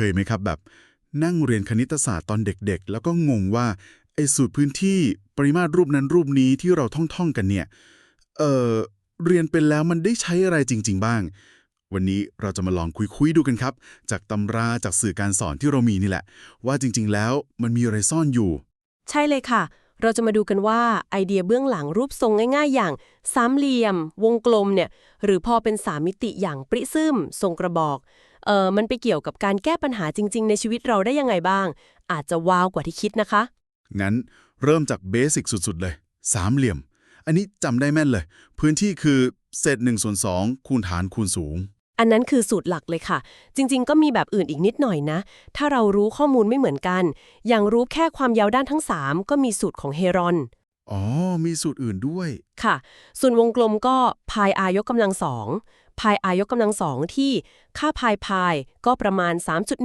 คยไหมครับแบบ นั่งเรียนคณิตศาสตร์ตอนเด็กๆ แล้วก็งงว่าไอ้สูตรพื้นที่ปริมาตรรูปนั้นรูปนี้ที่เราท่องๆกันเนี่ยเออเรียนเป็นแล้วมันได้ใช้อะไรจริง ๆ บ้าง วันนี้เราจะมาลองคุยๆดูกันครับ จากตำราจากสื่อการสอนที่เรามีนี่แหละ ว่าจริง ๆ แล้วมันมีอะไรซ่อนอยู่ ใช่เลยค่ะ เราจะมาดูกันว่าไอเดียเบื้องหลังรูปทรงง่าย ๆ อย่างสามเหลี่ยม วงกลมเนี่ยหรือพอเป็นสามมิติอย่างปริซึมทรงกระบอก เออมันไปเกี่ยวกับการแก้ปัญหาจริง ๆ ในชีวิตเราได้ยังไงบ้าง อาจจะว้าวกว่าที่คิดนะคะ งั้นเริ่มจากเบสิกสุดๆเลย สามเหลี่ยม อันนี้จำได้แม่นเลย พื้นที่คือเศษ1ส่วน2คูณฐานคูณสูง อันนั้นคือสูตรหลักเลยค่ะ จริง ๆ ก็มีแบบอื่นอีกนิดหน่อยนะ ถ้าเรารู้ข้อมูลไม่เหมือนกัน อย่างรู้แค่ความยาวด้านทั้ง 3 ก็มีสูตรของเฮรอน อ๋อ มีสูตรอื่นด้วย ค่ะ ส่วนวงกลมก็พายอายกกำลังสอง พายอายกกำลังสองที่ค่าพายพายก็ประมาณ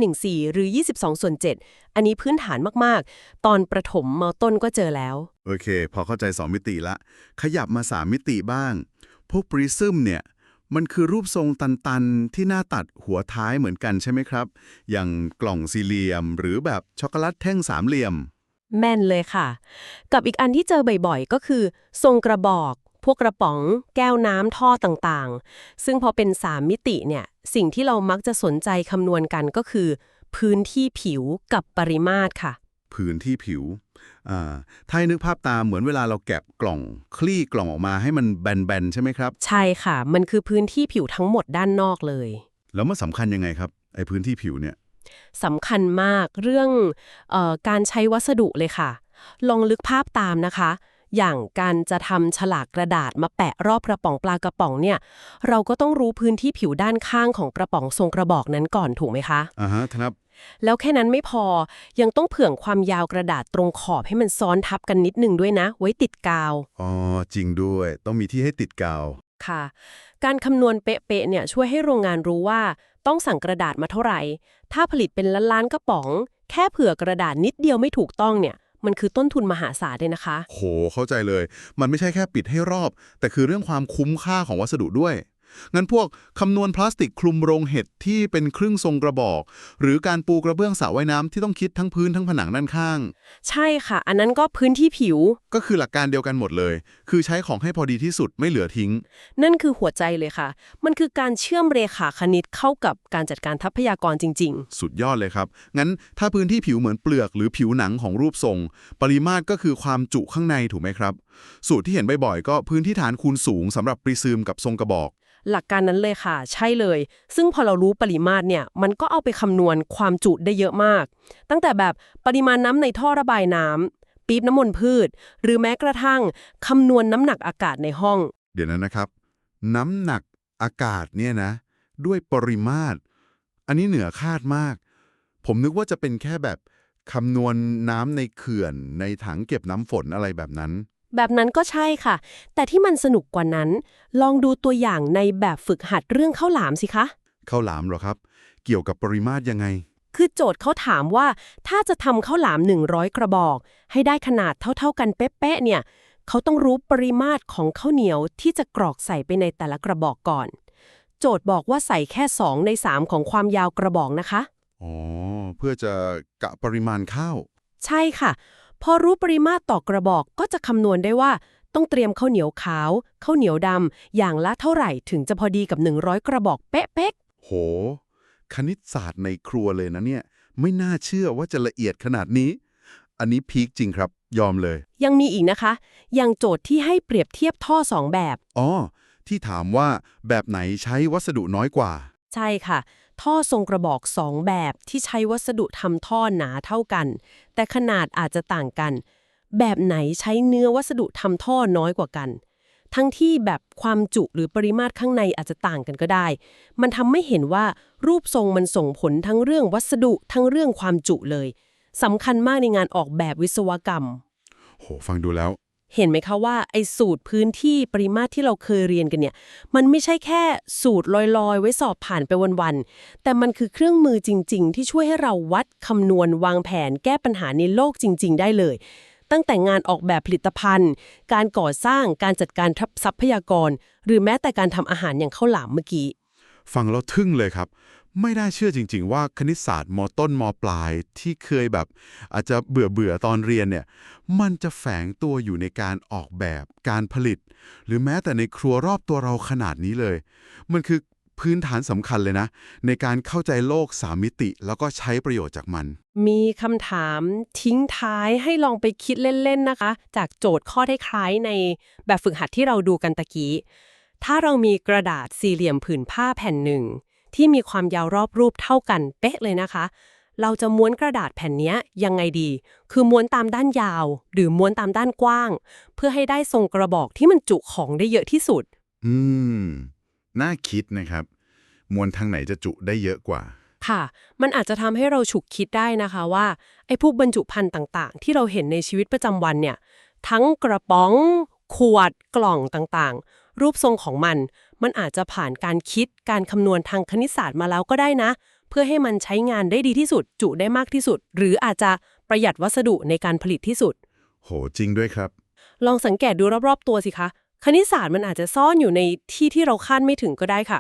3.14 หรือ 22 ส่วน 7 อันนี้พื้นฐานมากๆ ตอนประถมมต้นก็เจอแล้ว โอเค พอเข้าใจ 2 มิติละ ขยับมา 3 มิติบ้าง พวกปริซึมเนี่ย มันคือรูปทรงตันๆ ที่หน้าตัดหัวท้ายเหมือนกันใช่ไหมครับ อย่างกล่องสี่เหลี่ยม หรือแบบช็อกโกแลตแท่งสามเหลี่ยม แม่นเลยค่ะ กับอีกอันที่เจอบ่อยๆ ก็คือ ทรงกระบอก พวกกระป๋อง แก้วน้ำท่อต่างๆ ซึ่งพอเป็น3มิติเนี่ย สิ่งที่เรามักจะสนใจคำนวณกันก็คือ พื้นที่ผิวกับปริมาตรค่ะ พื้นที่ผิวอ่าถ้าให้นึกภาพตามเหมือนเวลาเราแกะกล่อง คลี่กล่องออกมาให้มันแบนๆใช่ไหมครับ ใช่ค่ะ มันคือพื้นที่ผิวทั้งหมดด้านนอกเลย แล้วมันสำคัญยังไงครับไอ้พื้นที่ผิวเนี่ยสำคัญมากเรื่องเออการใช้วัสดุเลยค่ะ ลองลึกภาพตามนะคะ อย่างการจะทำฉลากกระดาษมาแปะรอบกระป๋องปลากระป๋องเนี่ย เราก็ต้องรู้พื้นที่ผิวด้านข้างของกระป๋องทรงกระบอกนั้นก่อนถูกไหมคะอ่าฮะครับ แล้วแค่นั้นไม่พอยังต้องเผื่องความยาวกระดาษตรงขอบให้มันซ้อนทับกันนิดนึงด้วยนะ ไว้ติดกาวอ๋อจริงด้วยต้องมีที่ให้ติดกาว ค่ะ การคำนวณเป๊ะๆเนี่ยช่วยให้โรงงานรู้ว่า ต้องสั่งกระดาษมาเท่าไหร่ ถ้าผลิตเป็นล้านๆกระป๋อง แค่เผื่อกระดาษนิดเดียวไม่ถูกต้องเนี่ย มันคือต้นทุนมหาศาลเลยนะคะ โห เข้าใจเลย มันไม่ใช่แค่ปิดให้รอบ แต่คือเรื่องความคุ้มค่าของวัสดุด้วย งั้นพวกคำนวณพลาสติกคลุมโรงเห็ดที่เป็นครึ่งทรงกระบอก หรือการปูกระเบื้องสระว่ายน้ำที่ต้องคิดทั้งพื้นทั้งผนังด้านข้าง ใช่ค่ะ อันนั้นก็พื้นที่ผิว ก็คือหลักการเดียวกันหมดเลย คือใช้ของให้พอดีที่สุดไม่เหลือทิ้ง นั่นคือหัวใจเลยค่ะ มันคือการเชื่อมเรขาคณิตเข้ากับการจัดการทรัพยากรจริง สุดยอดเลยครับ งั้นถ้าพื้นที่ผิวเหมือนเปลือกหรือผิวหนังของรูปทรง ปริมาตรก็คือความจุข้างในถูกไหมครับ สูตรที่เห็นบ่อยๆก็พื้นที่ฐานคูณสูงสำหรับปริซึมกับทรงกระบอกๆหลักการนั้นเลยค่ะ ใช่เลย ซึ่งพอเรารู้ปริมาตรเนี่ยมันก็เอาไปคำนวณความจุได้เยอะมาก ตั้งแต่แบบปริมาณน้ำในท่อระบายน้ำปี๊บน้ำมนต์พืช หรือแม้กระทั่งคำนวณน้ำหนักอากาศในห้อง เดี๋ยวนั้นนะครับ น้ำหนักอากาศเนี่ยนะ ด้วยปริมาตร อันนี้เหนือคาดมาก ผมนึกว่าจะเป็นแค่แบบคำนวณน้ำในเขื่อนในถังเก็บน้ำฝนอะไรแบบนั้น แบบนั้นก็ใช่ค่ะ แต่ที่มันสนุกกว่านั้น ลองดูตัวอย่างในแบบฝึกหัดเรื่องข้าวหลามสิคะ ข้าวหลามเหรอครับ เกี่ยวกับปริมาตรยังไง คือโจทย์เขาถามว่า ถ้าจะทำข้าวหลาม 100 กระบอก ให้ได้ขนาดเท่าๆกันเป๊ะๆเนี่ย เขาต้องรู้ปริมาตรของข้าวเหนียวที่จะกรอกใส่ไปในแต่ละกระบอกก่อน โจทย์บอกว่าใส่แค่ 2 ใน 3 ของความยาวกระบอกนะคะ อ๋อ เพื่อจะกะปริมาณข้าว ใช่ค่ะ พอรู้ปริมาตรต่อกระบอกก็จะคำนวณได้ว่า ต้องเตรียมข้าวเหนียวขาวข้าวเหนียวดำอย่างละเท่าไหร่ถึงจะพอดีกับ 100 กระบอกเป๊ะๆโห คณิตศาสตร์ในครัวเลยนะเนี่ย ไม่น่าเชื่อว่าจะละเอียดขนาดนี้ อันนี้พีคจริงครับ ยอมเลย ยังมีอีกนะคะอย่างโจทย์ที่ให้เปรียบเทียบท่อ2แบบอ๋อที่ถามว่าแบบไหนใช้วัสดุน้อยกว่า ใช่ค่ะ ท่อทรงกระบอก2แบบที่ใช้วัสดุทำท่อหนาเท่ากัน แต่ขนาดอาจจะต่างกัน แบบไหนใช้เนื้อวัสดุทำท่อน้อยกว่ากัน ทั้งที่แบบความจุหรือปริมาตรข้างในอาจจะต่างกันก็ได้ มันทำให้เห็นว่ารูปทรงมันส่งผลทั้งเรื่องวัสดุทั้งเรื่องความจุเลยสำคัญมากในงานออกแบบวิศวกรรม โห ฟังดูแล้ว เห็นไหมคะว่าไอ้สูตรพื้นที่ปริมาตรที่เราเคยเรียนกันเนี่ย มันไม่ใช่แค่สูตรลอยๆ ไว้สอบผ่านไปวันๆ แต่มันคือเครื่องมือจริง ๆ ที่ช่วยให้เราวัดคำนวณวางแผนแก้ปัญหาในโลกจริง ๆ ได้เลย ตั้งแต่งานออกแบบผลิตภัณฑ์ การก่อสร้างการจัดการทัพทรัพยากร หรือแม้แต่การทำอาหารอย่างข้าวหลามเมื่อกี้ ฟังแล้วทึ่งเลยครับ ไม่น่าเชื่อจริง ๆ ว่าคณิตศาสตร์มต้นมปลายที่เคยแบบ อาจจะเบื่อเบื่อๆตอนเรียนเนี่ย มันจะแฝงตัวอยู่ในการออกแบบการผลิต หรือแม้แต่ในครัวรอบตัวเราขนาดนี้เลย มันคือพื้นฐานสำคัญเลยนะ ในการเข้าใจโลกสามมิติ แล้วก็ใช้ประโยชน์จากมัน มีคำถามทิ้งท้ายให้ลองไปคิดเล่น ๆ นะคะ จากโจทย์ข้อคล้ายในแบบฝึกหัดที่เราดูกันตะกี้ ถ้าเรามีกระดาษสี่เหลี่ยมผืนผ้าแผ่นหนึ่ง ที่มีความยาวรอบรูปเท่ากันเป๊ะเลยนะคะ เราจะม้วนกระดาษแผ่นเนี้ยยังไงดี คือม้วนตามด้านยาว หรือม้วนตามด้านกว้าง เพื่อให้ได้ทรงกระบอกที่มันจุของได้เยอะที่สุด อืม น่าคิดนะครับมวลทางไหนจะจุได้เยอะกว่า ค่ะ มันอาจจะทำให้เราฉุกคิดได้นะคะว่าไอ้พวกบรรจุภัณฑ์ต่างๆ ที่เราเห็นในชีวิตประจำวันเนี่ย ทั้งกระป๋อง ขวด กล่องต่างๆ รูปทรงของมัน มันอาจจะผ่านการคิดการคำนวณทางคณิตศาสตร์มาแล้วก็ได้นะ เพื่อให้มันใช้งานได้ดีที่สุด จุได้มากที่สุด หรืออาจจะประหยัดวัสดุในการผลิตที่สุด โหจริงด้วยครับ ลองสังเกตดูรอบๆตัวสิคะ คณิตศาสตร์มันอาจจะซ่อนอยู่ในที่ที่เราคาดไม่ถึงก็ได้ค่ะ